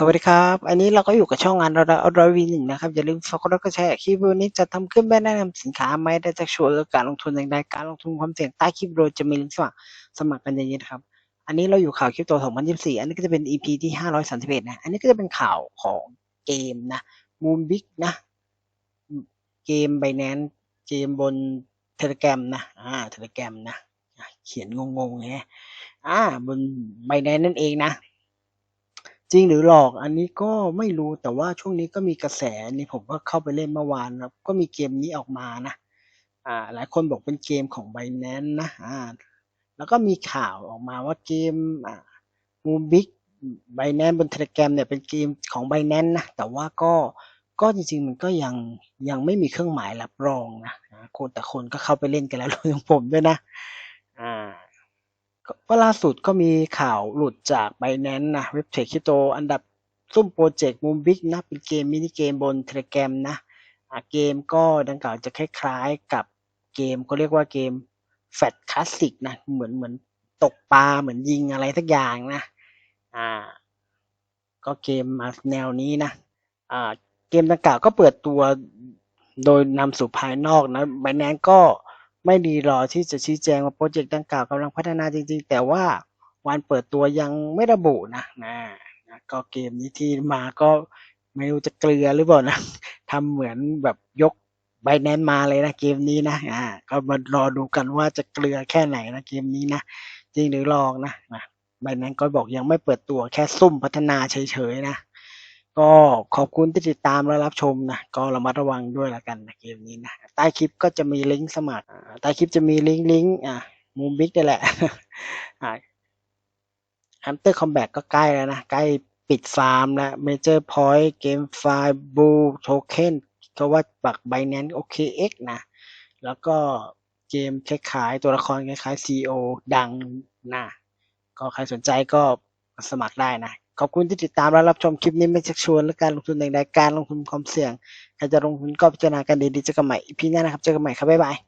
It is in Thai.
สวัสดีครับ อันนี้เราก็อยู่กับช่องงานเราเราวีหนึ่งนะครับ อย่าลืมฝากกดไลค์กดแชร์คลิปวิดีโอนี้จะทำขึ้นแม่แนะนำสินค้าไม่ได้จากชวร์กับการลงทุนอย่างใดการลงทุนความเสี่ยงใต้คลิปวิดีโอจะมีลิงก์สมัครสมัครกันเยอะๆนะครับ อันนี้เราอยู่ข่าวคริปโต2024 อันนี้ก็จะเป็น EP ที่ 531 นะ อันนี้ก็จะเป็นข่าวของเกมนะมูนบิ๊กนะ เกมไบแนนเกมบนเทเล gram นะ อ่าเทเล gram นะ เขียนงงๆไงอ่าบนไบแนนนั่นเองนะ จริงหรือหลอกอันนี้ก็ไม่รู้ แต่ว่าช่วงนี้ก็มีกระแสนี่ผมก็เข้าไปเล่นเมื่อวานนะก็มีเกมนี้ออกมานะ อ่า หลายคนบอกเป็นเกมของ Binance นะ อ่า แล้วก็มีข่าวออกมาว่าเกม อ่ามูบิกไบแนนบนเทเล gram เนี่ยเป็นเกมของ Binance นะ แต่ว่าก็ก็จริง ๆ มันก็ยังยังไม่มีเครื่องหมายรับรองนะคนแต่คนก็เข้าไปเล่นกันแล้วรวมถึงผมด้วยนะ อ่า ก็ล่าสุดก็มีข่าวหลุดจาก Binance นะเว็บเทรดคริปโตอันดับซุ่มโปรเจกต์มูบิกนะ เป็นเกมมินิเกมบน Telegram นะเกมก็ดังกล่าวจะคล้ายๆกับเกมเขาเรียกว่าเกมแฟตคลาสสิกนะ เหมือนเหมือนตกปลาเหมือนยิงอะไรสักอย่างนะอ่าก็เกมมาแนวนี้นะอ่าเกมดังกล่าวก็เปิดตัวโดยนำสู่ภายนอกนะ Binance ก็ ไม่ดีรอที่จะชี้แจงว่าโปรเจกต์ดังกล่าวกำลังพัฒนาจริง ๆ แต่ว่าวันเปิดตัวยังไม่ระบุนะนะนะก็เกมนี้ที่มาก็ไม่รู้จะเกลือหรือเปล่านะทำเหมือนแบบยกไบแนนมาเลยนะเกมนี้นะอ่าก็มารอดูกันว่าจะเกลือแค่ไหนนะเกมนี้นะจริงหรือลองนะนะไบแนนก็บอกยังไม่เปิดตัวแค่ซุ่มพัฒนาเฉยๆนะ ก็ขอบคุณที่ติดตามและรับชมนะ ก็ระมัดระวังด้วยละกันนะเกมนี้นะ ใต้คลิปก็จะมีลิงก์สมัคร ใต้คลิปจะมีลิงก์ลิงก์อ่ามูมบิ๊กนี่แหละฮันเตอร์คอมแบทก็ใกล้แล้วนะ ใกล้ปิดฟาร์มแล้วเมเจอร์พอยต์เกมไฟล์บูโทเค็นก็ว่าปักไบแนนโอเคเอ็กนะ แล้วก็เกมคล้ายๆ ตัวละครคล้ายๆ CEO ดังนะ ก็ใครสนใจก็สมัครได้นะ ขอบคุณที่ติดตามและรับชมคลิปนี้ไม่ชักชวนและการลงทุนใดๆการลงทุนความเสี่ยง ใครจะลงทุนก็พิจารณากันดีๆเจอกันใหม่อีพีหน้านะครับ เจอกันใหม่ครับ บ๊ายบาย